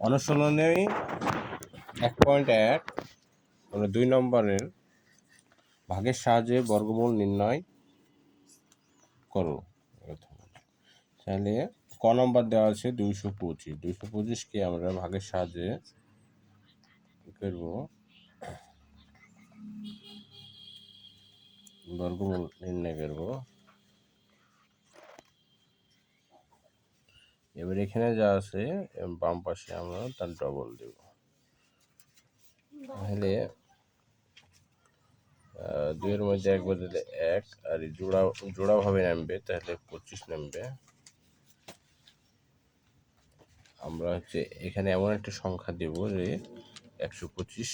অনুশীলনে এক পয়েন্ট এক মানে দুই নম্বরের ভাগের সাহায্যে বর্গমূল নির্ণয় করো। তাহলে ক নম্বর দেওয়া আছে দুইশো পঁচিশ। দুইশো পঁচিশকে আমরা ভাগের সাহায্যে করব? বর্গমূল নির্ণয় করব। এবার এখানে যা আছে বাম পাশে আমরা তার ডবল দেব। তাহলে দুইয়ের মধ্যে এক বদলে এক, আর জোড়া জোড়াভাবে নামবে, তাহলে পঁচিশ নামবে। আমরা হচ্ছে এখানে এমন একটা সংখ্যা দেব যে একশো পঁচিশ।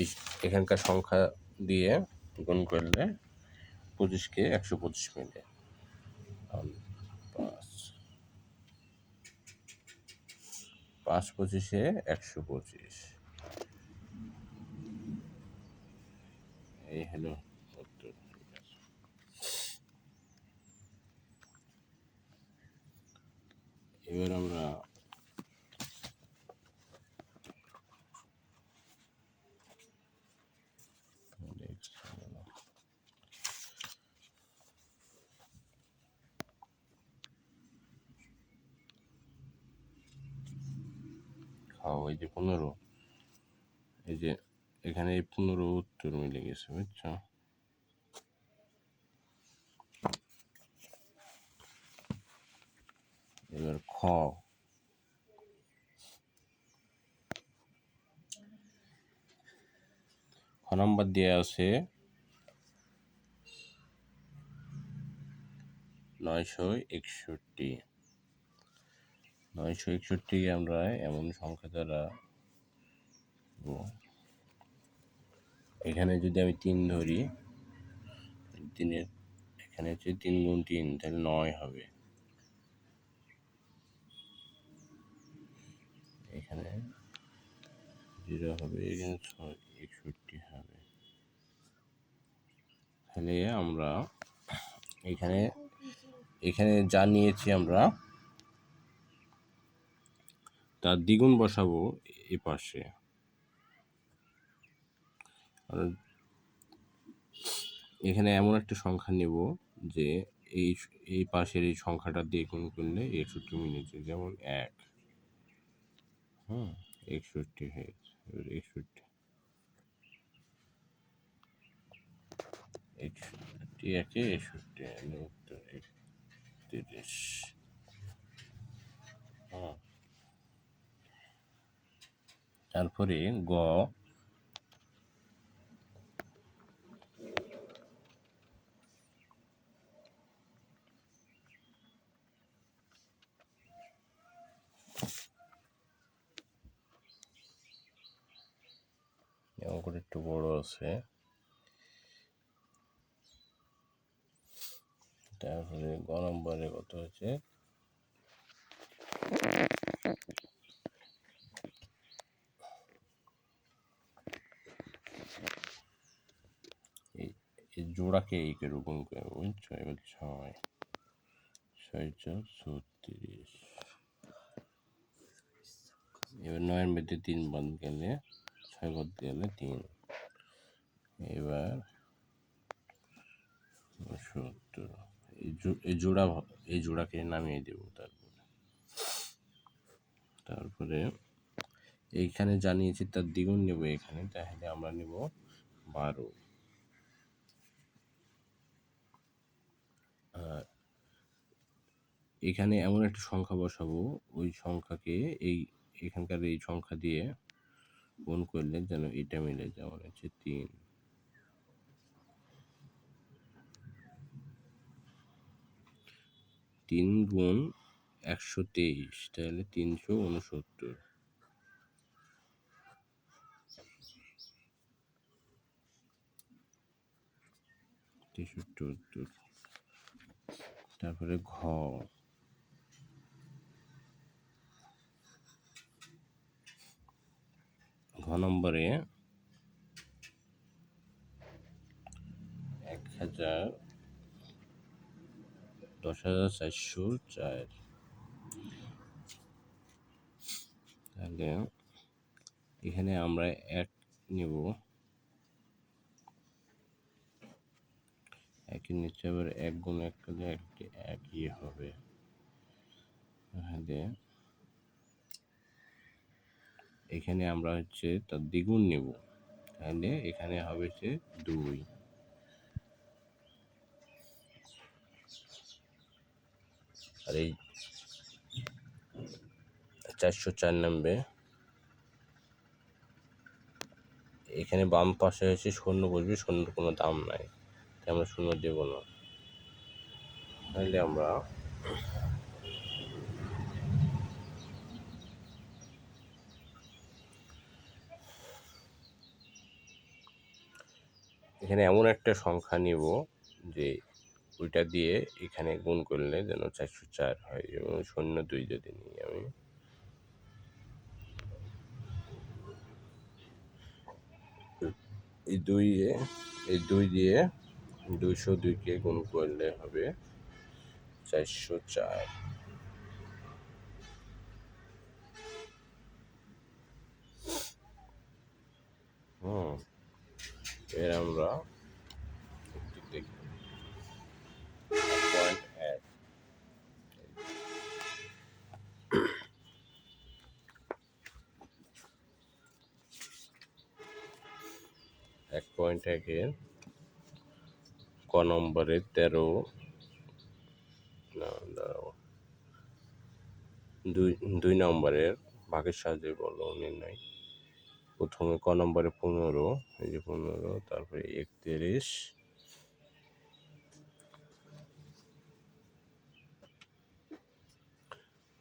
এই এখানকার সংখ্যা দিয়ে গুণ করলে পঁচিশকে একশো পঁচিশ মিলে আম, পাঁচ পাঁচ পঁচিশে একশো পঁচিশ। এই উত্তর। এবার আমরা খাও এই যে পনেরো, এই যে এখানে এই পনেরো উত্তর মিলে গেছে, বুঝছ? এবার খ। খ নম্বর দেওয়া আছে নয়শো একষট্টি। নয়শো একষট্টি আমরা এমন সংখ্যা দ্বারা এখানে যদি আমি তিন ধরি তিনের, এখানে হচ্ছে তিন গুণ তিন, তাহলে নয় হবে। এখানে জিরো হবে, এখানে ছয় একষট্টি হবে। তাহলে আমরা এখানে এখানে যা নিয়েছি আমরা তার দ্বিগুণ বসাবো এ পাশে। এখানে এমন একটা সংখ্যা নেব যে এই এই পাশের এই সংখ্যাটা দিয়ে গুণ করলে এর সূত্র মিলেছে, যেমন এক। হ্যাঁ একষট্টি হয়েছে একষট্টি। একে একষট্টি হলো উত্তর একত্রিশ হ্যাঁ তারপরে গ। একটু বড় আছে। তারপরে গ নম্বরে কত হচ্ছে এই এই জোড়াকে এই করে গুণ করে বুঝছ এবার ছয়। ছয় চার ছত্রিশ। এবার নয়ের মধ্যে তিন বাদ গেলে, ছয় বাদ গেলে তিন। এবার সত্তর। এই জোড়া এই জোড়াকে নামিয়ে দেব তারপরে। তারপরে এইখানে জানিয়েছি তার দ্বিগুণ নেব এখানে, তাহলে আমরা নেব বারো। এখানে এমন একটা সংখ্যা বসাবো, ওই সংখ্যাকে এই এখানকার এই সংখ্যা দিয়ে গুণ করলে যেন এটা মিলে যায় যেমন হচ্ছে তিন। তিন গুণ একশো তেইশ, তাহলে তিনশো উনসত্তর। তেষট্টি তারপরে ঘ। নম্বরে এক হাজার দশ হাজার চারশো চার। তাহলে এখানে আমরা এক নিব। একের নিচে আবার এক গুণ এক করলে একটি একই হবে। তাহলে এখানে আমরা হচ্ছে তার দ্বিগুণ নেব। তাহলে এখানে হবে হচ্ছে দুই। আর এই চারশো চার নামবে। এখানে বাম পাশে হচ্ছে শূন্য বসবে, শূন্যর কোনো দাম নাই। তাই আমরা শূন্য দেব না। তাহলে আমরা এখানে এমন একটা সংখ্যা নিব যে ওইটা দিয়ে এখানে গুণ করলে যেন চারশো চার হয় এবং শূন্য দুই যদি নিই আমি। এই দুই এই দুই দিয়ে দুইশো দুইকে গুণ করলে হবে চারশো চার। হুম। এর আমরা পয়েন্ট এক পয়েন্ট একের ক নম্বরে তেরো। দুই দুই নম্বরের ভাগের সাহায্যে বলো নির্ণয় প্রথমে ক নম্বরে পনেরো, এই যে পনেরো, তারপরে একত্রিশ।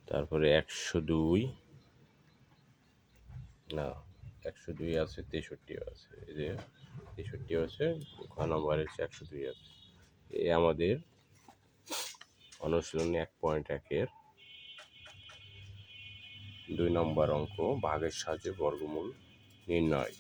তারপরে একশো দুই। না, একশো দুই আছে তেষট্টি আছে, এই যে তেষট্টি আছে, ক নম্বরে হচ্ছে একশো দুই আছে। এ আমাদের অনুশীলনী এক পয়েন্ট একের দুই নম্বর অঙ্ক, ভাগের সাহায্যে বর্গমূল। নির্ণয়